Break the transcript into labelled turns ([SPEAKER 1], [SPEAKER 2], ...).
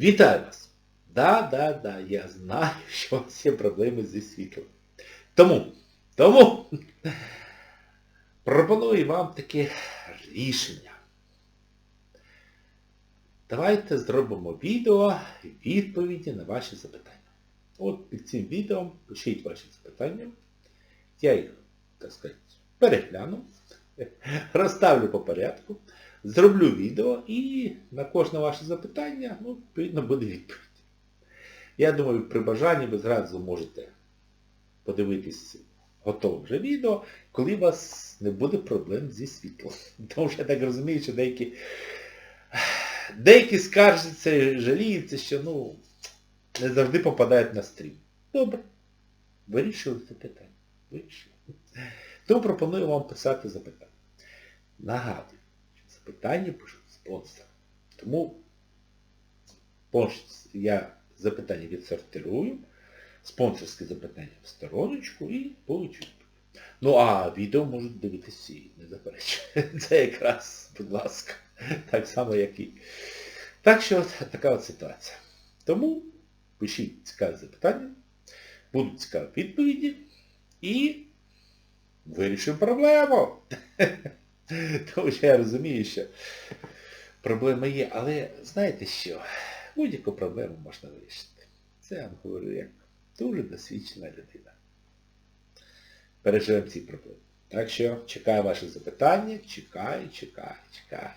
[SPEAKER 1] Вітаю вас! Да, да, да, я знаю, що у вас є проблеми зі світлом. Тому, тому пропоную вам таке рішення. Давайте зробимо відео відповіді на ваші запитання. От під цим відео пишіть ваші запитання. Я їх, так сказати, перегляну, розставлю по порядку, зроблю відео і на кожне ваше запитання, ну, відповідно, буде відповідь. Я думаю, при бажанні ви зразу можете подивитись готове вже відео, коли у вас не буде проблем зі світлом. Тому що я так розумію, що деякі деякі скаржаться жаліються, що ну, не завжди попадають на стрім. Добре. Вирішили це питання. Вирішили. Тому пропоную вам писати запитання. Нагадую, що запитання пишуть спонсори. Тому я запитання відсортирую, спонсорське запитання в стороночку і получу. Ну а відео можуть дивитися всі, не заперечую. Це якраз, будь ласка, так само, як і. Так що така от ситуація. Тому пишіть цікаві запитання, будуть цікаві відповіді і вирішимо проблему. Тому що я розумію, що проблеми є, але знаєте що? Будь-яку проблему можна вирішити. Це я вам говорю як дуже досвідчена людина. Переживемо ці проблеми. Так що чекаю ваші запитання, чекаю, чекаю, чекаю.